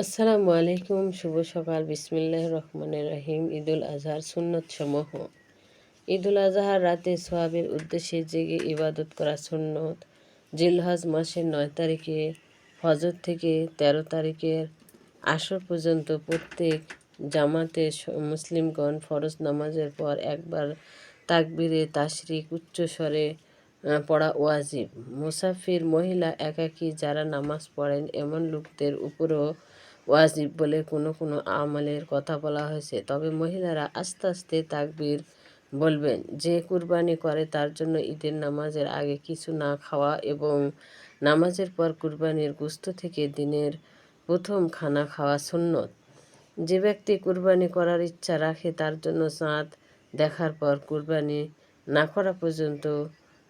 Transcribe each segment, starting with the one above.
আসসালামু আলাইকুম, শুভ সকাল। বিসমিল্লাহ রহমানের রহিম। ঈদুল আজহার সুন্নত সমূহ ঈদুল আজহার রাতে সোয়াবের উদ্দেশ্যে জেগে ইবাদত করা সুন্নত। জিলহজ মাসের নয় তারিখে ফজর থেকে ১৩ তারিখের আসর পর্যন্ত প্রত্যেক জামাতে মুসলিমগণ ফরজ নামাজের পর একবার তাকবিরে তাশরিক উচ্চস্বরে পড়া ওয়াজিব। মুসাফির মহিলা একাকী যারা নামাজ পড়েন, এমন লোকদের উপরও ওয়াজিব বলে কোনো কোনো আমলের কথা বলা হয়েছে। তবে মহিলারা আস্তে আস্তে তাকবির বলবেন, যে কুরবানি করে তার জন্য ঈদের নামাজের আগে কিছু না খাওয়া এবং নামাজের পর কুরবানির গুস্ত থেকে দিনের প্রথম খানা খাওয়া সুন্নত। যে ব্যক্তি কুরবানি করার ইচ্ছা রাখে, তার জন্য চাঁদ দেখার পর কুরবানি না করা পর্যন্ত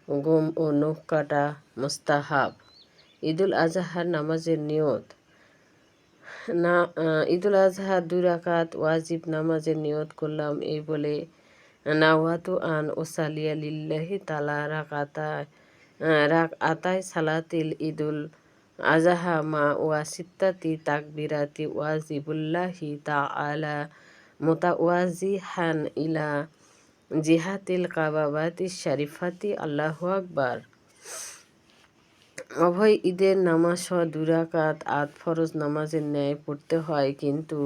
গম ও নখ কাটা মোস্তাহাব। ঈদুল আজহার নামাজের নিয়ত না ঈদুল আজহা দুই রাকাত ওয়াজিব নামাজের নিয়ত করলাম, এই বলে, নাওয়াতু আন ওসালিয়া লিল্লাহি তালা রাকাতা রাক, আতায় সালাতিল ঈদুল আজাহা মা ওয়া সিত্তাতি তাকবিরাতি ওয়াজিবুল্লাহি তা আলা মোতা ওয়াজি হান ইলা জিহাতিল কাবাবাতি শরিফাতি, আল্লাহ আকবার। অভয় ঈদের নামাজ সহ দুরাকাত আত ফরজ নামাজের ন্যায় পড়তে হয় কিন্তু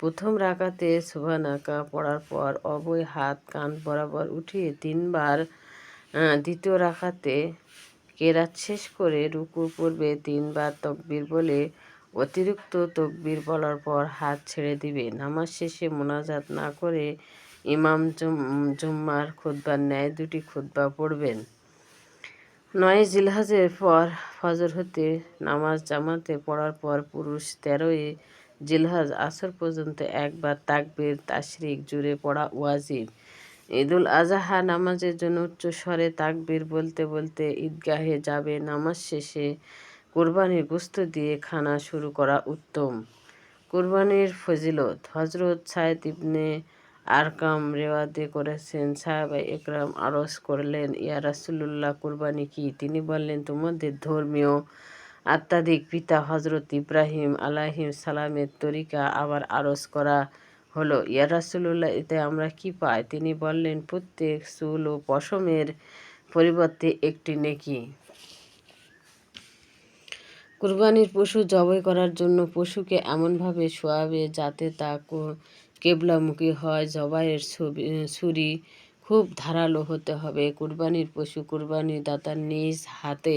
প্রথম রাকাতে সুবানাকা পড়ার পর অভয় হাত, কান বরাবর উঠিয়ে তিনবার দ্বিতীয় রাখাতে কেরাত শেষ করে রুকু পড়বে তিনবার তকবির বলে অতিরিক্ত তকবির বলার পর হাত ছেড়ে দিবে। নামাজ শেষে মোনাজাত না করে ইমাম জুম্মার খুদ্বার ন্যায় দুটি খুদ্া পড়বেন। নয় জিলহাজের পর ফজর হতে নামাজ জামাতে পড়ার পর পুরুষ তেরোই জিলহাজ আসর পর্যন্ত একবার তাকবির, তাশরিক, জুড়ে পড়া ওয়াজিব। ঈদুল আজাহা নামাজের জন্য উচ্চ স্বরে তাকবির বলতে বলতে ঈদগাহে যাবে, নামাজ শেষে কোরবানির গুস্ত দিয়ে খানা শুরু করা উত্তম। কোরবানির ফজিলত হজরত সায়দ ইবনে আরকাম রেওয়াদে করেছেন সাহাবা একরাম আরস করলেন, ইয়া রাসুল্লাহ কুরবানি কি? তিনি বললেন, তোমাদের ধর্মীয় আত্মাধিক পিতা হজরত ইব্রাহিম আলাহিম সালামের তরিকা আবার আরস করা হলো। ইয়া রাসুল্লাহ এতে আমরা কি পাই? তিনি বললেন, প্রত্যেক চুল ও পশমের পরিবর্তে একটি নেকি। কুরবানির পশু জবাই করার জন্য পশুকে এমনভাবে শোয়াবে যাতে তা কেবলামুখী হয়, জবাইয়ের ছুরি খুব ধারালো হতে হবে। কুরবানির পশু কুরবানির দাতার নিজ হাতে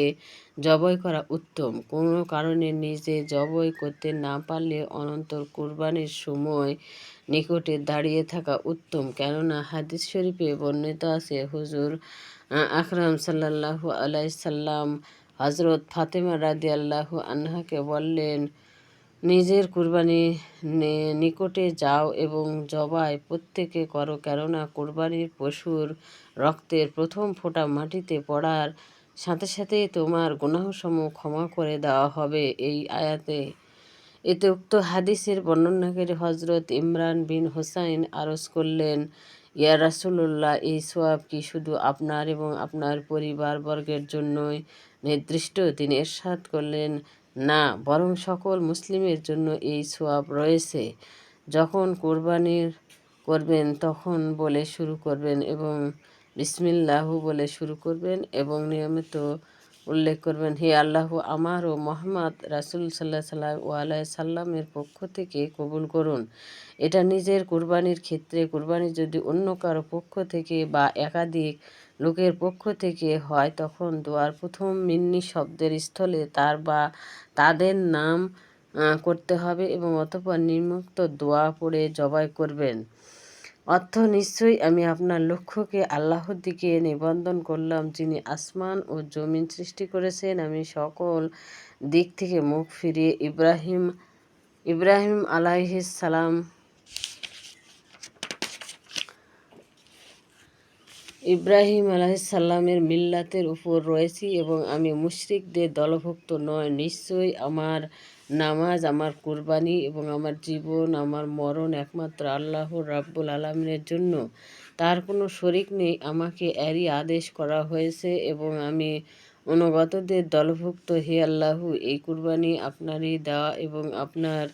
জবই করা উত্তম। কোনো কারণে নিজে জবই করতে না পারলে অনন্তর কুরবানির সময় নিকটে দাঁড়িয়ে থাকা উত্তম। কেননা হাদিস শরীফে বর্ণিত আছে, হুজুর আকরাম সাল্লাহু আলাইসাল্লাম হজরত ফাতেমা রাদি আল্লাহ আনহাকে বললেন নিজের কুরবানি নিকটে যাও এবং জবাই প্রত্যেকে করো। কেননা কুরবানির পশুর রক্তের প্রথম ফোঁটা মাটিতে পড়ার সাথে সাথে তোমার গুনাহসমূহ ক্ষমা করে দেওয়া হবে। এই আয়াতে এতে উক্ত হাদিসের বর্ণনাকারী হজরত ইমরান বিন হোসাইন আরজ করলেন, ইয়া রাসুল্লাহ এই সোয়াব কি শুধু আপনার এবং আপনার পরিবারবর্গের জন্যই নির্দিষ্ট? তিনি এরশাদ করলেন না, বরং সকল মুসলিমের জন্য এই সোয়াব রয়েছে। যখন কোরবানির করবেন, তখন বলে শুরু করবেন এবং বিসমিল্লাহু বলে শুরু করবেন এবং নিয়মিত উল্লেখ করবেন, হে আল্লাহ, আমার ও মোহাম্মদ রাসুল সাল্লাহ সাল্লাম ও আলাই সাল্লামের পক্ষ থেকে কবুল করুন। এটা নিজের কুরবানির ক্ষেত্রে, কুরবানি যদি অন্য কারও পক্ষ থেকে বা একাধিক লোকের পক্ষ থেকে হয়, তখন দোয়ার প্রথম মিন্নি শব্দের স্থলে তার বা তাদের নাম করতে হবে এবং অতপর নির্মুক্ত দোয়া পড়ে জবাই করবেন। অর্থ নিশ্চয়ই আমি আপনার লক্ষ্যকে আল্লাহর দিকে নিবন্ধন করলাম, যিনি আসমান ও জমিন সৃষ্টি করেছেন। আমি সকল দিক থেকে মুখ ফিরিয়ে ইব্রাহিম ইব্রাহিম আলাইহিস সালাম ইব্রাহিম আলাহিসাল্লামের মিল্লাতের উপর রয়েছি এবং আমি মুশরিকদের দলভুক্ত নয় নিশ্চয়ই আমার নামাজ, আমার কুরবানি এবং আমার জীবন, আমার মরণ একমাত্র আল্লাহ রাব্বুল আলমিনের জন্য। তার কোনো শরিক নেই। আমাকে এরই আদেশ করা হয়েছে এবং আমি অনুগতদের দলভুক্ত। হে আল্লাহু, এই কুরবানি আপনারই দেওয়া এবং আপনার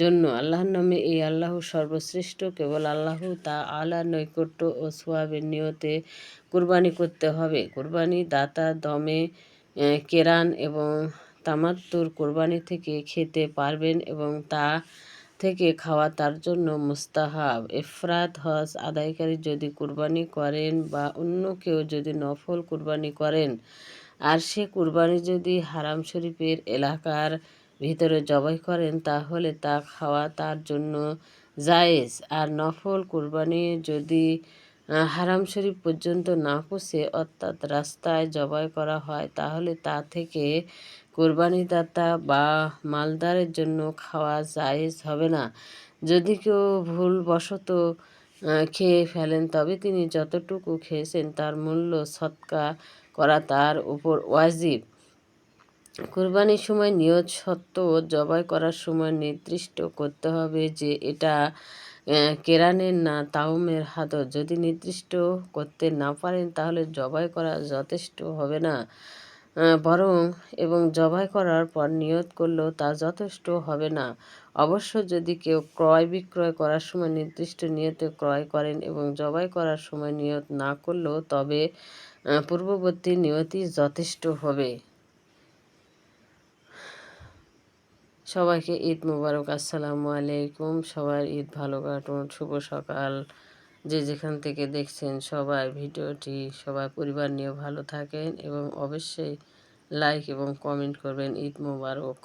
জন্য আল্লাহর নামে এই আল্লাহ সর্বশ্রেষ্ঠ। কেবল আল্লাহ তা আলা নৈকট্য ও সোয়াবের নিয়তে কুরবানি করতে হবে। কুরবানি দাতা, দমে কেরান এবং তামাত্তুর কোরবানি থেকে খেতে পারবেন এবং তা থেকে খাওয়া তার জন্য মুস্তাহাব। এফরাত হজ আদায়কারী যদি কুরবানি করেন বা অন্য কেউ যদি নফল কুরবানি করেন, আর সে কুরবানি যদি হারাম শরীফের এলাকার ভিতরে জবাই করেন, তাহলে তা খাওয়া তার জন্য জায়েজ। আর নফল কুরবানি যদি হারাম শরীফ পর্যন্ত না পৌঁছে অর্থাৎ রাস্তায় জবাই করা হয়, তাহলে তা থেকে কোরবানিদাতা বা মালদারের জন্য খাওয়া জায়েজ হবে না। যদি কেউ ভুলবশত খেয়ে ফেলেন, তবে তিনি যতটুকু খেয়েছেন তার মূল্য সৎকা করা তার উপর ওয়াজিব। কুরবানির সময় নিয়ত সত্ত্বেও জবাই করার সময় নির্দিষ্ট করতে হবে যে এটা কেরানের না তাওমের হাদত যদি নির্দিষ্ট করতে না পারেন, তাহলে জবাই করা যথেষ্ট হবে না। বরং, এবং জবাই করার পর নিয়ত করলেও তা যথেষ্ট হবে না। অবশ্য যদি কেউ ক্রয় বিক্রয় করার সময় নির্দিষ্ট নিয়তে ক্রয় করেন এবং জবাই করার সময় নিয়ত না করলেও, তবে পূর্ববর্তী নিয়তই যথেষ্ট হবে। সবাইকে ঈদ মুবারক, আসসালামু আলাইকুম। সবার ঈদ ভালো কাটুন, শুভ সকাল। যে যেখান থেকে দেখছেন সবাই ভিডিওটি সবাই পরিবার নিয়ে ভালো থাকেন এবং অবশ্যই লাইক এবং কমেন্ট করবেন ঈদ মুবারক।